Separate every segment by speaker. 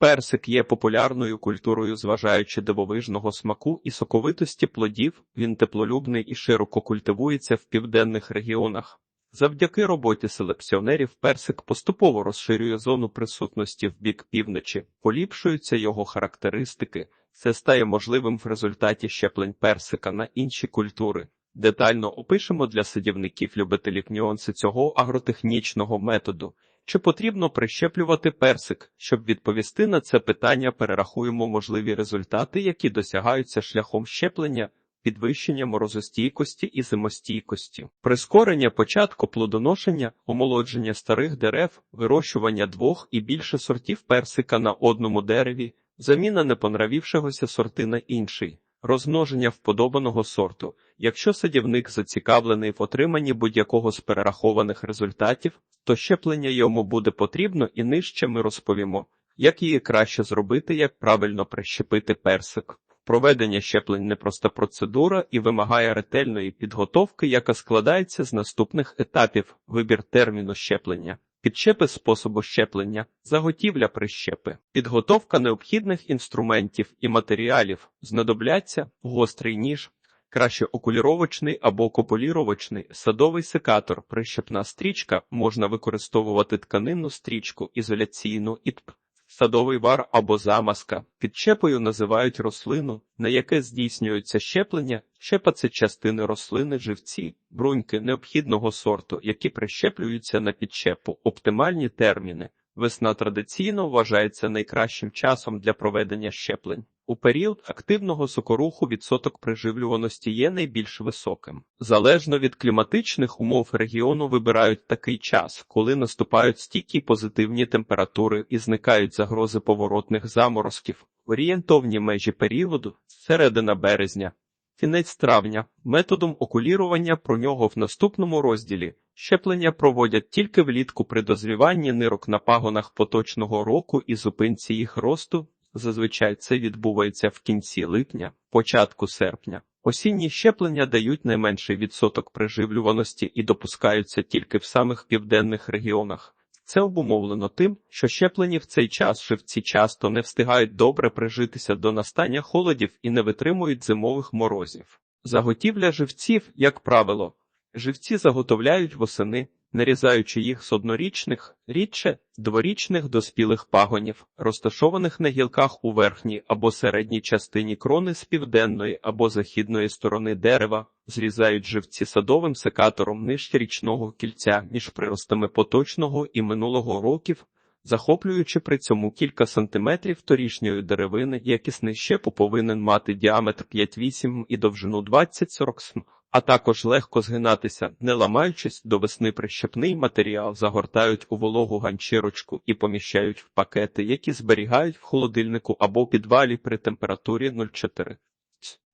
Speaker 1: Персик є популярною культурою, зважаючи дивовижного смаку і соковитості плодів. Він теплолюбний і широко культивується в південних регіонах. Завдяки роботі селекціонерів персик поступово розширює зону присутності в бік півночі, поліпшуються його характеристики. Це стає можливим в результаті щеплень персика на інші культури. Детально опишемо для садівників-любителів нюанси цього агротехнічного методу. Чи потрібно прищеплювати персик? Щоб відповісти на це питання, перерахуємо можливі результати, які досягаються шляхом щеплення, підвищення морозостійкості і зимостійкості, прискорення початку плодоношення, омолодження старих дерев, вирощування двох і більше сортів персика на одному дереві, заміна непонравівшогося сорти на інший. Розмноження вподобаного сорту. Якщо садівник зацікавлений в отриманні будь-якого з перерахованих результатів, то щеплення йому буде потрібно і нижче ми розповімо, як її краще зробити, як правильно прищепити персик. Проведення щеплень непроста процедура і вимагає ретельної підготовки, яка складається з наступних етапів: вибір терміну щеплення, підщепи способу щеплення, заготівля прищепи, підготовка необхідних інструментів і матеріалів, знадобляться гострий ніж, краще окуліровочний або кополіровочний, садовий секатор, прищепна стрічка, можна використовувати тканинну стрічку, ізоляційну і тп. Садовий вар або замазка. Підчепою називають рослину, на яке здійснюється щеплення. Щепа це частини рослини, живці, бруньки необхідного сорту, які прищеплюються на підчепу. Оптимальні терміни. Весна традиційно вважається найкращим часом для проведення щеплень. У період активного сокоруху відсоток приживлюваності є найбільш високим. Залежно від кліматичних умов регіону вибирають такий час, коли наступають стійкі позитивні температури і зникають загрози поворотних заморозків. Орієнтовні межі періоду середина березня. Кінець травня методом окулірування про нього в наступному розділі щеплення проводять тільки влітку при дозріванні нирок на пагонах поточного року і зупинці їх росту. Зазвичай це відбувається в кінці липня, початку серпня. Осінні щеплення дають найменший відсоток приживлюваності і допускаються тільки в самих південних регіонах. Це обумовлено тим, що щеплені в цей час живці часто не встигають добре прижитися до настання холодів і не витримують зимових морозів. Заготівля живців, як правило, живці заготовляють восени, нарізаючи їх з однорічних, рідше дворічних доспілих пагонів, розташованих на гілках у верхній або середній частині крони з південної або західної сторони дерева, зрізають живці садовим секатором нижче річного кільця між приростами поточного і минулого років. Захоплюючи при цьому кілька сантиметрів торішньої деревини, якісний щепу повинен мати діаметр 5-8 і довжину 20-40 см а також легко згинатися, не ламаючись до весни прищепний матеріал, загортають у вологу ганчірочку і поміщають в пакети, які зберігають в холодильнику або підвалі при температурі 0,4.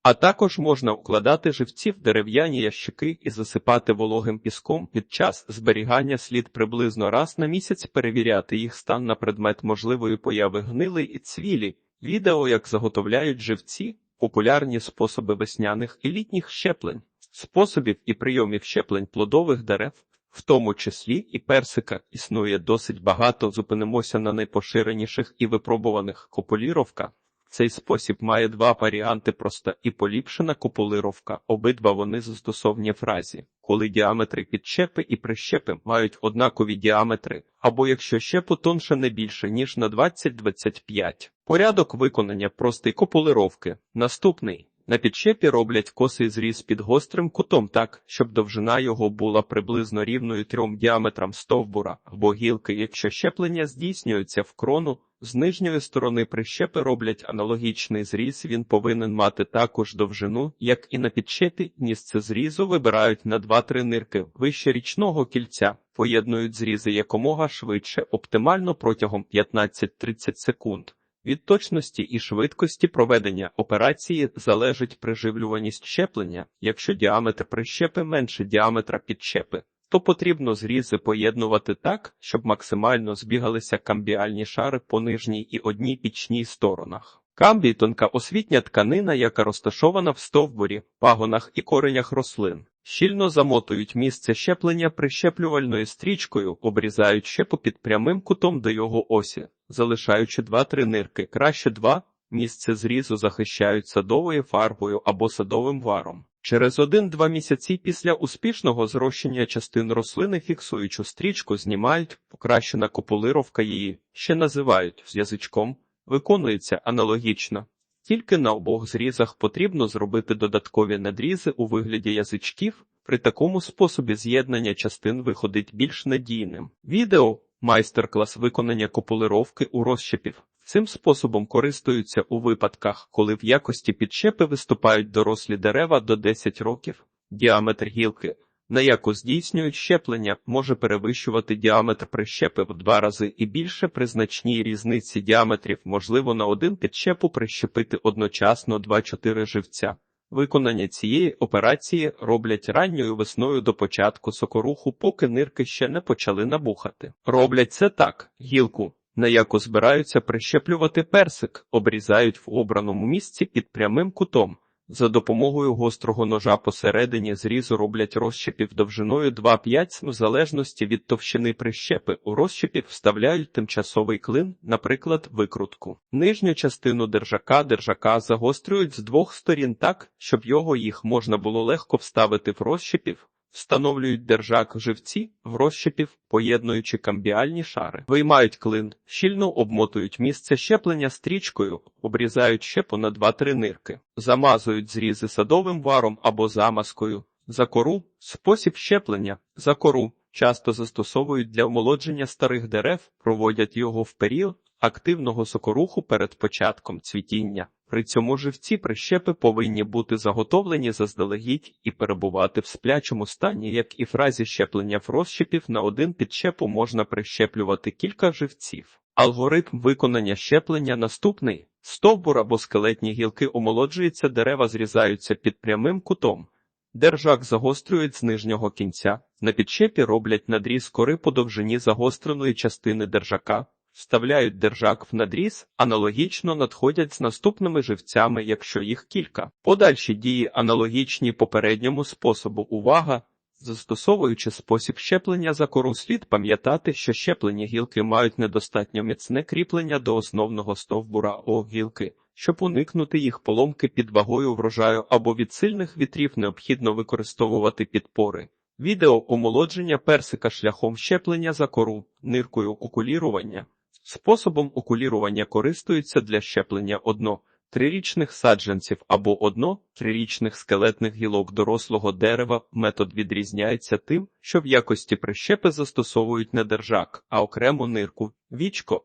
Speaker 1: А також можна укладати живці в дерев'яні ящики і засипати вологим піском під час зберігання слід приблизно раз на місяць перевіряти їх стан на предмет можливої появи гнили і цвілі, відео, як заготовляють живці, популярні способи весняних і літніх щеплень. Способів і прийомів щеплень плодових дерев, в тому числі і персика, існує досить багато. Зупинимося на найпоширеніших і випробуваних копуліровка. Цей спосіб має два варіанти проста і поліпшена копулировка. Обидва вони застосовні фразі, коли діаметри підщепи і прищепи мають однакові діаметри, або якщо щепу тонше не більше, ніж на 20-25. Порядок виконання простий копулировки. Наступний. На підщепі роблять косий зріз під гострим кутом так, щоб довжина його була приблизно рівною трьом діаметрам стовбура або гілки. Якщо щеплення здійснюється в крону, з нижньої сторони прищепи роблять аналогічний зріз. Він повинен мати також довжину, як і на підщепі. Місце зрізу вибирають на 2-3 нирки вище річного кільця, поєднують зрізи якомога швидше, оптимально протягом 15-30 секунд. Від точності і швидкості проведення операції залежить приживлюваність щеплення. Якщо діаметр прищепи менше діаметра підщепи, то потрібно зрізи поєднувати так, щоб максимально збігалися камбіальні шари по нижній і одній пічній сторонах. Камбій тонка освітня тканина, яка розташована в стовбурі, пагонах і коренях рослин. Щільно замотують місце щеплення прищеплювальною стрічкою, обрізають щепу під прямим кутом до його осі. Залишаючи 2-3 нирки, краще 2, місце зрізу захищають садовою фарбою або садовим варом. Через 1-2 місяці після успішного зрощення частин рослини фіксуючу стрічку знімають, покращена копулировка її, ще називають з язичком, виконується аналогічно. Тільки на обох зрізах потрібно зробити додаткові надрізи у вигляді язичків, при такому способі з'єднання частин виходить більш надійним. Відео майстер-клас виконання копулировки у розщепів. Цим способом користуються у випадках, коли в якості підщепи виступають дорослі дерева до 10 років. Діаметр гілки, на яку здійснюють щеплення, може перевищувати діаметр прищепи в два рази і більше при значній різниці діаметрів можливо на один підщепу прищепити одночасно 2-4 живця. Виконання цієї операції роблять ранньою весною до початку сокоруху, поки нирки ще не почали набухати. Роблять це так: гілку, на яку збираються прищеплювати персик, обрізають в обраному місці під прямим кутом. За допомогою гострого ножа посередині зрізу роблять розщепів довжиною 2-5 в залежності від товщини прищепи. У розщепів вставляють тимчасовий клин, наприклад, викрутку. Нижню частину держака держака загострюють з двох сторін так, щоб його їх можна було легко вставити в розщепів. Встановлюють держак живці в розщепів, поєднуючи камбіальні шари. Виймають клин, щільно обмотують місце щеплення стрічкою, обрізають щепу на 2-3 нирки, замазують зрізи садовим варом або замазкою. За кору спосіб щеплення за кору часто застосовують для омолодження старих дерев, проводять його в період активного сокоруху перед початком цвітіння. При цьому живці прищепи повинні бути заготовлені заздалегідь і перебувати в сплячому стані, як і в разі щеплення в розщепів на один підщепу можна прищеплювати кілька живців. Алгоритм виконання щеплення наступний: стовбур або скелетні гілки омолоджуються, дерева зрізаються під прямим кутом. Держак загострюють з нижнього кінця. На підщепі роблять надріз кори по довжині загостреної частини держака. Вставляють держак в надріз, аналогічно надходять з наступними живцями, якщо їх кілька. Подальші дії аналогічні попередньому способу. Увага! Застосовуючи спосіб щеплення за кору, слід пам'ятати, що щеплені гілки мають недостатньо міцне кріплення до основного стовбура о гілки. Щоб уникнути їх поломки під вагою врожаю або від сильних вітрів, необхідно використовувати підпори. Відео омолодження персика шляхом щеплення за кору, ниркою окулірування. Способом окулірування користуються для щеплення одно трирічних саджанців або одно трирічних скелетних гілок дорослого дерева. Метод відрізняється тим, що в якості прищепи застосовують не держак, а окрему нирку, вічко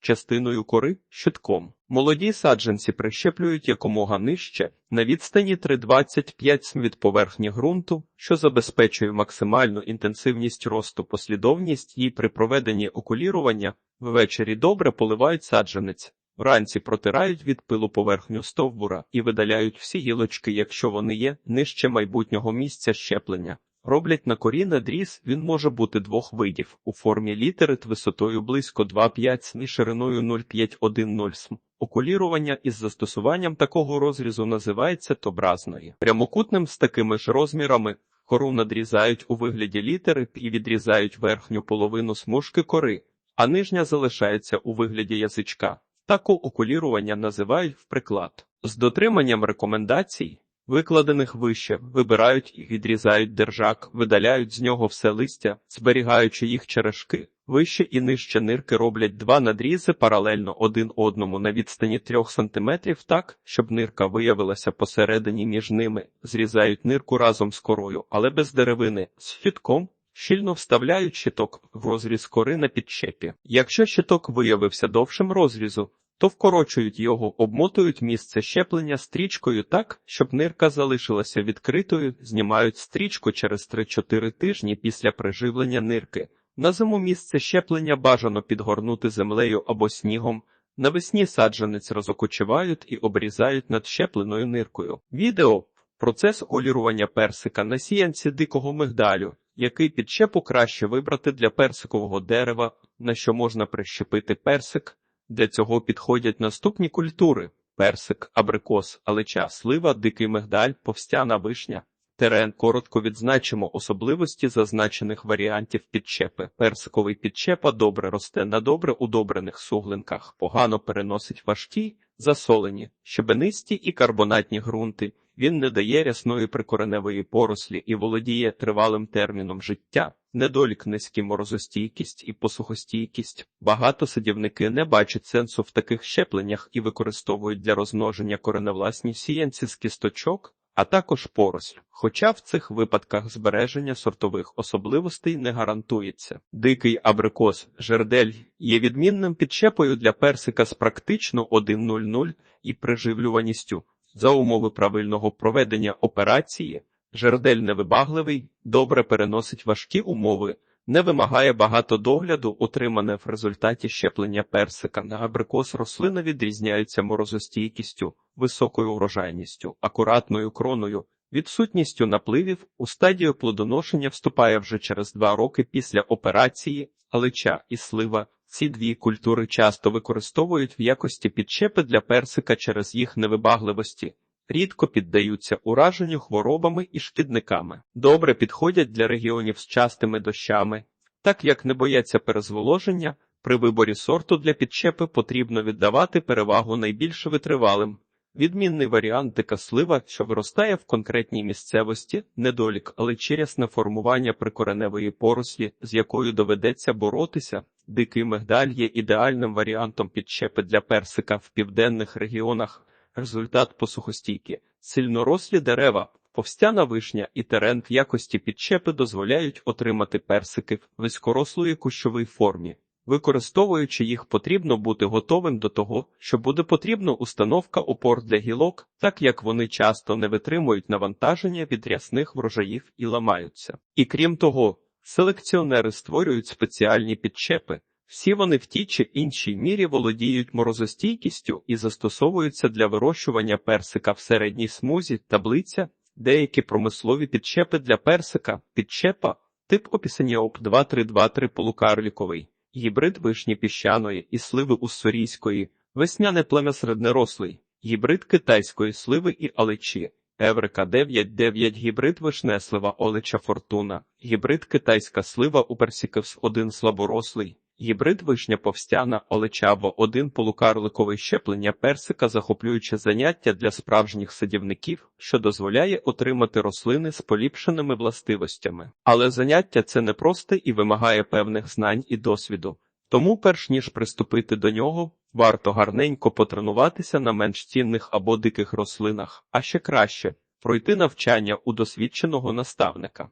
Speaker 1: частиною кори щитком. Молоді саджанці прищеплюють якомога нижче на відстані 3,25 см від поверхні ґрунту, що забезпечує максимальну інтенсивність росту, послідовність її при проведенні окулірування. Ввечері добре поливають саджанець, вранці протирають від пилу поверхню стовбура і видаляють всі гілочки, якщо вони є, нижче майбутнього місця щеплення. Роблять на корі надріз, він може бути двох видів у формі літери т висотою близько 2,5 см і шириною 0,510 см. Окулірування із застосуванням такого розрізу називається тобразною. Прямокутним з такими ж розмірами кору надрізають у вигляді літери і відрізають верхню половину смужки кори а нижня залишається у вигляді язичка. Таку окулірування називають в приклад. З дотриманням рекомендацій, викладених вище, вибирають і відрізають держак, видаляють з нього все листя, зберігаючи їх черешки. Вище і нижче нирки роблять два надрізи паралельно один одному на відстані 3 см так, щоб нирка виявилася посередині між ними, зрізають нирку разом з корою, але без деревини, з фітком, Щільно вставляють щиток в розріз кори на підчепі. Якщо щиток виявився довшим розрізу, то вкорочують його, обмотують місце щеплення стрічкою так, щоб нирка залишилася відкритою, знімають стрічку через 3-4 тижні після приживлення нирки. На зиму місце щеплення бажано підгорнути землею або снігом. Навесні саджанець розокочивають і обрізають над щепленою ниркою. Відео процес олірування персика на сіянці дикого мигдалю який підчепу краще вибрати для персикового дерева, на що можна прищепити персик. Для цього підходять наступні культури: персик, абрикос, алеча, слива, дикий мигдаль, повстяна вишня. Терен коротко відзначимо особливості зазначених варіантів підчепи. Персиковий підчепа добре росте на добре удобрених суглинках, погано переносить важкі, засолені, щебенисті і карбонатні ґрунти. Він не дає рясної прикореневої порослі і володіє тривалим терміном життя. Недолік низькі морозостійкість і посухостійкість. Багато садівники не бачать сенсу в таких щепленнях і використовують для розмноження кореневласні сіянці з кісточок, а також поросль. Хоча в цих випадках збереження сортових особливостей не гарантується. Дикий абрикос жердель є відмінним підчепою для персика з практично 1,00 і приживлюваністю. За умови правильного проведення операції жердель невибагливий, добре переносить важкі умови, не вимагає багато догляду, отримане в результаті щеплення персика на абрикос рослина відрізняються морозостійкістю, високою урожайністю, акуратною кроною, відсутністю напливів у стадію плодоношення вступає вже через два роки після операції, алича і слива. Ці дві культури часто використовують в якості підчепи для персика через їх невибагливості, рідко піддаються ураженню хворобами і шкідниками. Добре підходять для регіонів з частими дощами, так як не бояться перезволоження. При виборі сорту для підчепи потрібно віддавати перевагу найбільш витривалим. Відмінний варіант дика слива, що виростає в конкретній місцевості, недолік, але черясне формування прикореневої порослі, з якою доведеться боротися. Дикий мигдаль є ідеальним варіантом підчепи для персика в південних регіонах. Результат посухостійки. Сильнорослі дерева, повстяна вишня і терен в якості підчепи дозволяють отримати персики в високорослої кущовій формі. Використовуючи їх, потрібно бути готовим до того, що буде потрібна установка опор для гілок, так як вони часто не витримують навантаження від рясних врожаїв і ламаються. І крім того, селекціонери створюють спеціальні підчепи. Всі вони в тій чи іншій мірі володіють морозостійкістю і застосовуються для вирощування персика в середній смузі, таблиця, деякі промислові підчепи для персика, підчепа, тип описання ОП 2323 полукарліковий, гібрид вишні піщаної і сливи уссорійської, весняне плем'я середнерослий, гібрид китайської сливи і алечі. Еврика 9.9 гібрид вишнеслива олеча фортуна, гібрид китайська слива у персикевс 1 слаборослий, Гібрид вишня повстяна олечаво один полукарликовий щеплення персика, захоплююче заняття для справжніх садівників, що дозволяє отримати рослини з поліпшеними властивостями. Але заняття це не просте і вимагає певних знань і досвіду. Тому, перш ніж приступити до нього, варто гарненько потренуватися на менш цінних або диких рослинах, а ще краще пройти навчання у досвідченого наставника.